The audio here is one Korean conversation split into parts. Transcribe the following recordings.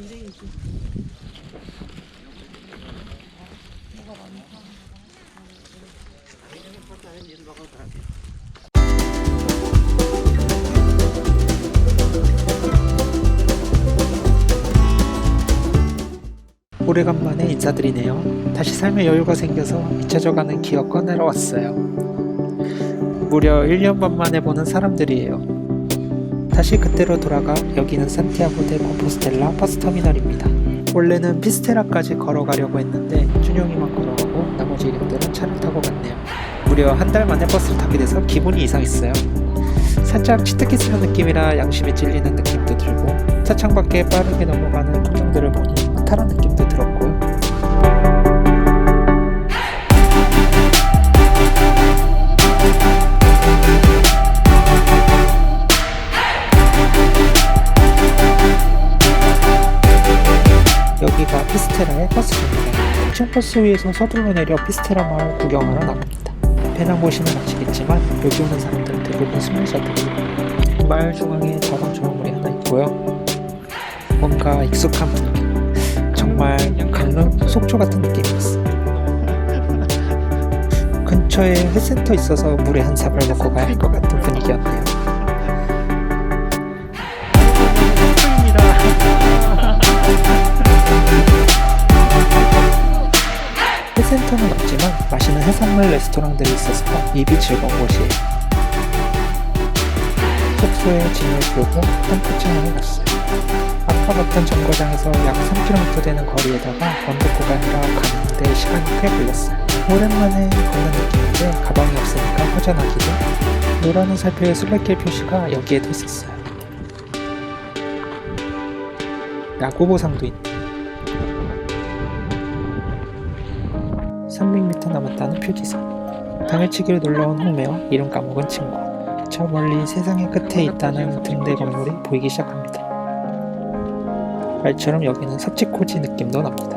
인생이지. 오래간만에 인사드리네요. 다시 삶의 여유가 생겨서 잊혀져가는 기억 꺼내러 왔어요. 무려 1년 반 만에 보는 사람들이에요. 다시 그때로 돌아가 여기는 산티아고 데 콤포스텔라 버스터미널입니다. 원래는 피스테라까지 걸어가려고 했는데 준영이만 걸어가고 나머지 이름들은 차를 타고 갔네요. 무려 한 달 만에 버스를 타게 돼서 기분이 이상했어요. 살짝 치트키스는 느낌이라 양심에 찔리는 느낌도 들고 차창 밖에 빠르게 넘어가는 풍경들을 보니 허탈한 느낌도 피스테라의 버스입니다. 1층 버스 위에서 서둘러 내려 피스테라 마을 구경하러 나갑니다. 배낭 보시면 아시겠지만 여기 오는 사람들은 대부분 스물여덟이에요. 마을 중앙에 작은 조형물이 하나 있고요. 뭔가 익숙한 분위기. 정말 강릉 속초 같은 느낌이었어. 근처에 회센터 있어서 물에 한 삽을 먹고 가야 할 것 같은 분위기였네요. 회센터는 없지만 맛있는 해산물 레스토랑들이 있어서 입이 즐거운 곳이에요. 숙소에 짐을 풀고 캠프장을 갔어요. 아까 갔던 정거장에서 약 3km 되는 거리에다가 원두코가 아니라 가는데 시간이 꽤 걸렸어요. 오랜만에 걷는 느낌인데 가방이 없으니까 허전하기도 노란 살표의 술래길 표시가 여기에도 있었어요. 야구 보상도 있네. 300m 남았다는 표지선. 당일치기로 놀러온 홍매와 이름 까먹은 친구. 저 멀리 세상의 끝에 있다는 등대 건물이 보이기 시작합니다. 말처럼 여기는 서치코지 느낌도 납니다.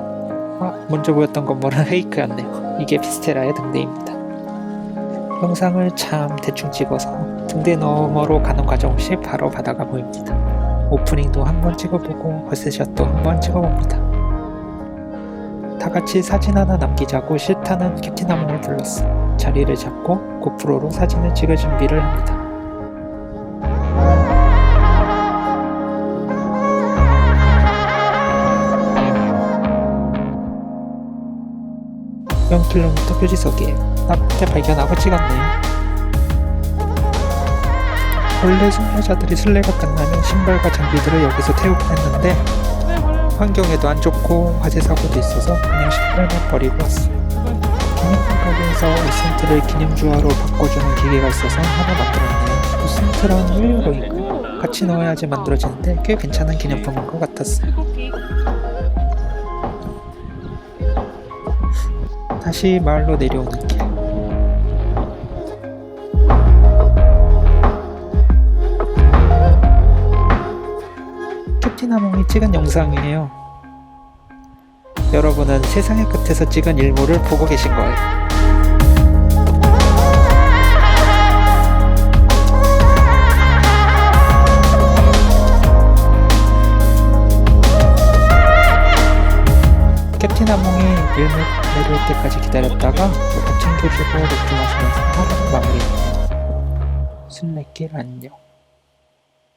아, 먼저 보였던 건물은 페이크였네요. 이게 피스테라의 등대입니다. 영상을 참 대충 찍어서 등대 너머로 가는 과정 없이 바로 바다가 보입니다. 오프닝도 한번 찍어보고 버스샷도 한번 찍어봅니다. 다 같이 사진 하나 남기자고 싫다는 캡틴아몽을 불렀어. 자리를 잡고 고프로로 사진을 찍을 준비를 합니다. 영 킬로미터 표지석이에요. 나한테 발견하고 찍었네요. 원래 승려자들이 순례가 끝나면 신발과 장비들을 여기서 태우곤 했는데 환경에도 안 좋고 화재 사고도 있어서 그냥 신발만 버리고 왔어요. 기념품 가게에서 오센트를 기념주화로 바꿔주는 기계가 있어서 하나 만들었네요. 오센트랑 1유로인가? 같이 넣어야지 만들어지는데 꽤 괜찮은 기념품인 것 같았어요. 다시 마을로 내려오는 길. 캡틴아몽이 찍은 영상이에요. 여러분은 세상의 끝에서 찍은 일몰을 보고 계신 거예요. 캡틴 아몽이 일몰 내려올 때까지 기다렸다가 밥 챙겨주고 맥주 마시면서 하루를 마무리했네요. 순례길 안녕.